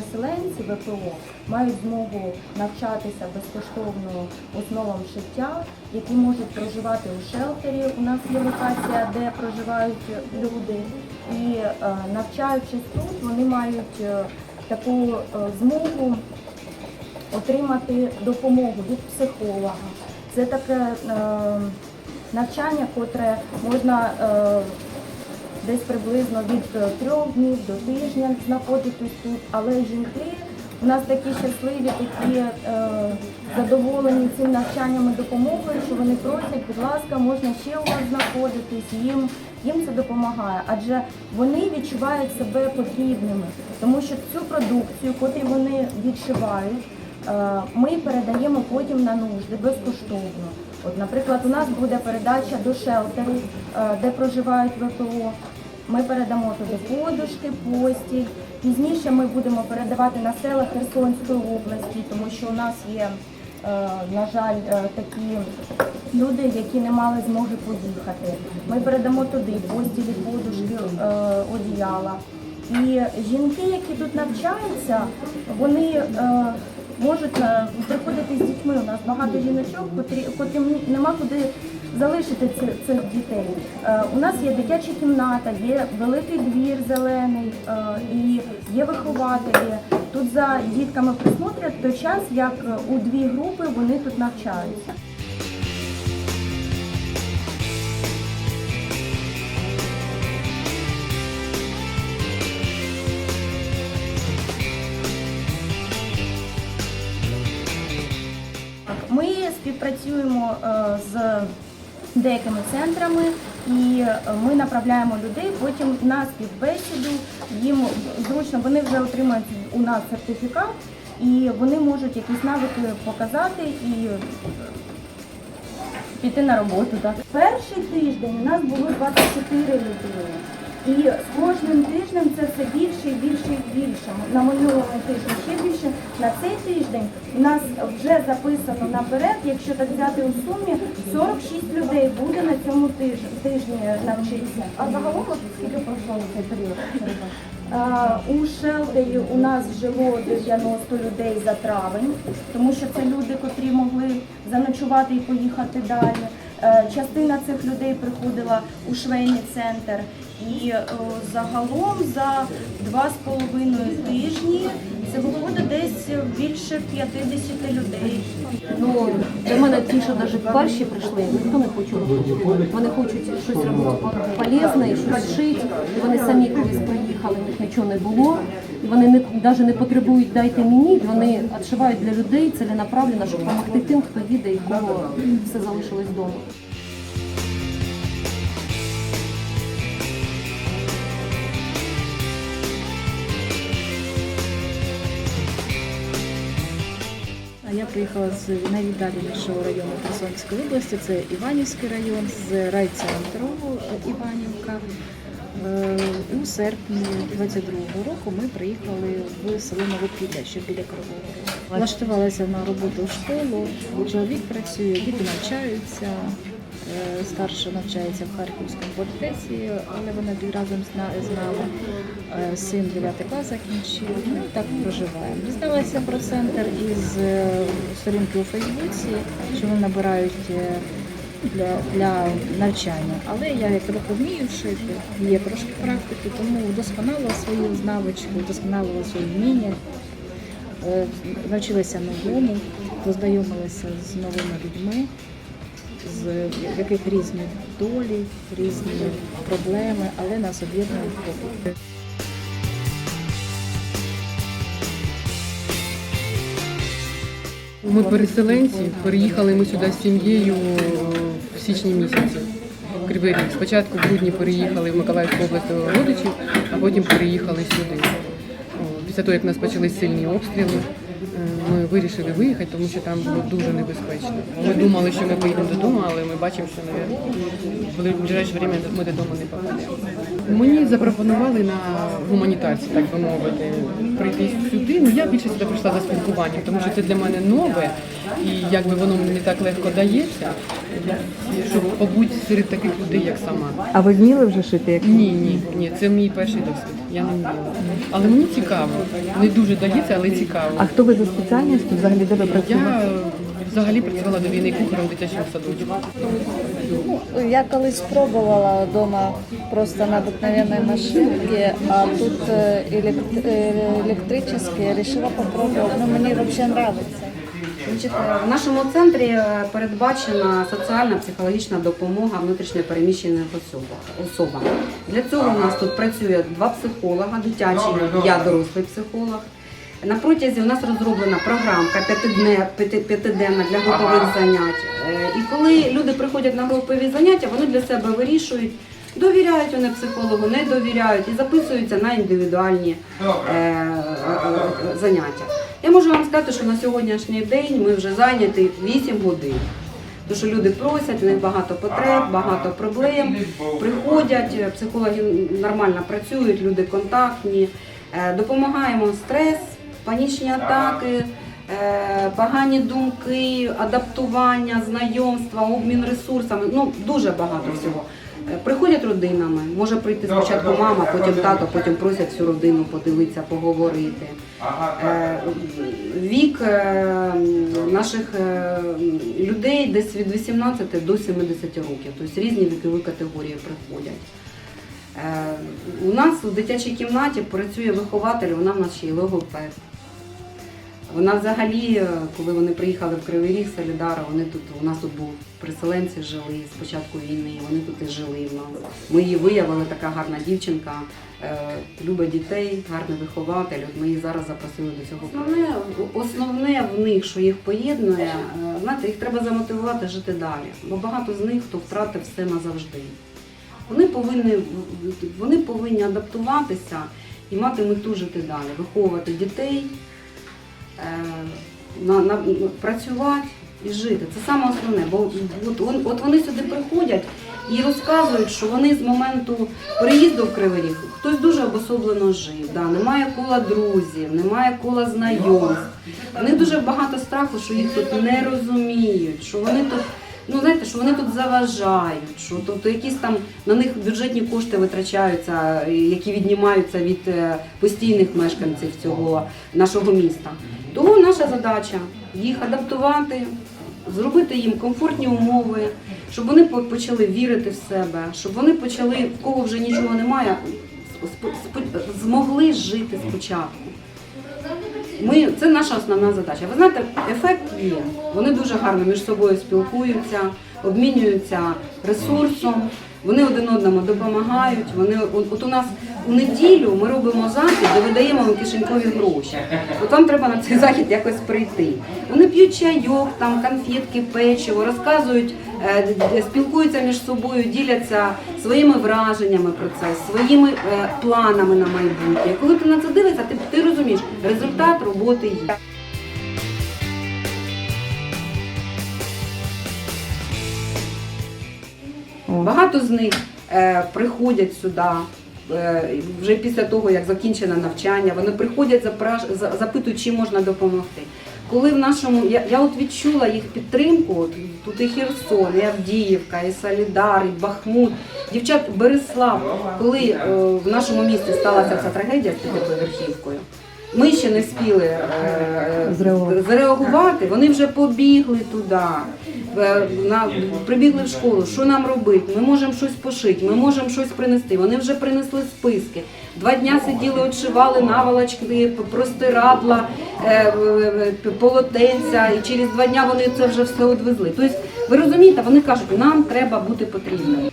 переселенці ВПО мають змогу навчатися безкоштовно основам шиття, які можуть проживати у шелтері. У нас є локація, де проживають люди. І е, навчаючись тут, вони мають е, таку е, змогу отримати допомогу від психолога. Це таке навчання, котре можна десь приблизно від е, трьох днів до тижня знаходитись тут. Але жінки у нас такі щасливі, такі е, задоволені цим навчанням і допомогою, що вони просять, будь ласка, можна ще у вас знаходитись. Їм їм це допомагає, адже вони відчувають себе потрібними, тому що цю продукцію, котру вони відшивають. Е, Ми передаємо потім на нужди безкоштовно. От, наприклад, у нас буде передача до шелтеру, е, де проживають ВПО. Ми передамо туди подушки, постіль. Пізніше ми будемо передавати на села Херсонської області, тому що у нас є, е, на жаль, е, такі люди, які не мали змоги поїхати. Ми передамо туди постілі, подушки, е, одіяла. І жінки, які тут навчаються, вони можуть приходити з дітьми. У нас багато жіночок, котрі, нема куди залишити цих дітей. Е, у нас є дитяча кімната, є великий двір зелений е, і є вихователі. Тут за дітками присмотрять той час, як е, у дві групи вони тут навчаються. Ми співпрацюємо з деякими центрами і е, ми направляємо людей потім на співбесіду. Їм зручно, вони вже отримують у нас сертифікат і вони можуть якісь навики показати і е, піти на роботу. Так. Перший тиждень у нас було 24 людини. І з кожним тижнем це все більше і більше і більше. На минулому тижні ще більше. На цей тиждень у нас вже записано наперед, якщо так взяти у сумі, 46 людей буде на цьому тижні, навчитися. А загалом скільки пройшло цей період? У шелтері у нас жило 90 людей за травень, тому що це люди, котрі могли заночувати і поїхати далі. Е, Частина цих людей приходила у швейний центр. І е, загалом за два з половиною тижні це виходить десь більше 50 людей. Ну, для мене ті, що навіть перші прийшли, ніхто не хоче робити. Вони хочуть щось робити полезне, щось шити. Вони самі колись приїхали, в них нічого не було. Вони не, навіть не потребують дайте мені, вони відшивають для людей ціленаправленно, щоб допомогти тим, хто їде і кого все залишилось вдома. Приїхала з найвіддаленішого району Херсонської області, це Іванівський район, з райцентру е, Іванівка. Е, У серпні 22-го року ми приїхали в село Новопілля, що біля Кривого Влаштувалася на роботу в школу, чоловік працює, діти навчаються. Е, Старша навчається в Харківському політесі, але вона разом з нами. Е, Син 9 клас закінчив. Ну і так проживаємо. Дізналася про центр із е, сторінки у Фейсбуці, що вони набирають для, для навчання. Але я як трохи вмію шити, є трошки практики, тому вдосконалила свою навичку, вдосконалила свої вміння. Навчилася новому, познайомилася з новими людьми, з яких різні долі, різні проблеми, але нас об'єднує хобі. Ми переселенці, переїхали ми сюди з сім'єю в січні місяці. Кривий Ріг. Спочатку в грудні переїхали в Миколаївську область до родичів, а потім переїхали сюди. Після того, як у нас почались сильні обстріли, е, ми вирішили виїхати, тому що там було дуже небезпечно. Ми думали, що ми поїдемо додому, але ми бачимо, що навіть, в ближайше время ми додому не попадемо. Мені запропонували на гуманітарці, так би мовити, прийти сюди. Ну я більше сюди прийшла за спілкуванням, тому що це для мене нове. І якби воно мені не так легко дається, щоб побути серед таких людей, як сама. А ви вміли вже шити? Як... Ні, ні, ні, це мій перший досвід. Я не вміла. Але мені цікаво. Не дуже дається, але цікаво. А хто ви за спеціальністю? Взагалі де ви працювали? Я е, взагалі працювала до війни кухарем в дитячому садочку. Я колись спробувала вдома просто на обыкновенной машинке, а тут э, элект- э, электрические. Решила попробовать. Ну, мне вообще нравится. Значить, В нашому центрі е, передбачена соціальна психологічна допомога внутрішньопереміщеним особам- особам. Для цього у нас тут працює два психолога, дитячий, я дорослий психолог. На протязі у нас розроблена програмка п'ятиденна для групових занять. Е, І коли люди приходять на групові заняття, вони для себе вирішують, довіряють вони психологу, не довіряють і записуються на індивідуальні е, е, е, заняття. Я можу вам сказати, що на сьогоднішній день ми вже зайняті 8 годин. Тому що люди просять, у них багато потреб, багато проблем. Приходять, психологи нормально працюють, люди контактні. Е, Допомагаємо стрес, панічні атаки, е, погані думки, адаптування, знайомства, обмін ресурсами. Ну дуже багато всього. Е, Приходять родинами, може прийти спочатку мама, потім тато, потім просять всю родину подивитися, поговорити. Е, Вік е, наших людей десь від 18 до 70 років, тобто різні вікові категорії приходять. У нас у дитячій кімнаті працює вихователь, вона в нас ще й логопед. Вона взагалі, е, коли вони приїхали в Кривий Ріг, Солідара, вони тут, у нас тут був переселенці жили з початку війни, вони тут і жили нас. Ми її виявили, така гарна дівчинка, е, любить дітей, гарний вихователь. От ми її зараз запросили до цього. Основне, основне в них, що їх поєднує, е, знаєте, їх треба замотивувати жити далі. Бо багато з них хто втратив все назавжди. Вони повинні, вони повинні адаптуватися і мати мету жити далі, виховувати дітей, на, на, працювати і жити. Це саме основне. Бо от, от вони сюди приходять і розказують, що вони з моменту приїзду в Кривий Ріг хтось дуже обособлено жив. Да, немає кола друзів, немає кола знайомств. Вони дуже багато страху, що їх тут не розуміють, що вони тут. Ну, знаєте, що вони тут заважають, що тобто якісь там на них бюджетні кошти витрачаються, які віднімаються від е, постійних мешканців цього нашого міста. Тому наша задача їх адаптувати, зробити їм комфортні умови, щоб вони почали вірити в себе, щоб вони почали, в кого вже нічого немає, змогли жити спочатку. Ми, це наша основна задача. Ви знаєте, ефект є. Вони дуже гарно між собою спілкуються, обмінюються ресурсом, вони один одному допомагають. Вони, от, у нас у неділю ми робимо захід, де видаємо вам кишенькові гроші. От вам треба на цей захід якось прийти. Вони п'ють чайок, там конфетки, печиво, розказують, спілкуються між собою, діляться своїми враженнями про це, своїми е, планами на майбутнє. Коли ти на це дивишся, ти, ти розумієш, результат роботи є. Багато з них е, приходять сюди. е, Вже після того, як закінчено навчання, вони приходять, запитують, чим можна допомогти. Коли в нашому я, я от відчула їх підтримку, от, тут і Херсон, і Авдіївка, і Солідар, і Бахмут, дівчат Береслав, коли е, в нашому місті сталася ця трагедія з п'ятиповерхівкою, ми ще не встигли е, Зреагувати. зреагувати, вони вже побігли туди. Е, прибігли в школу, що нам робити? Ми можемо щось пошити, ми можемо щось принести. Вони вже принесли списки. Два дня сиділи, отшивали наволочки, простирадла, е, е, е, полотенця, і через два дня вони це вже все одвезли. Тобто, ви розумієте, вони кажуть, нам треба бути потрібними.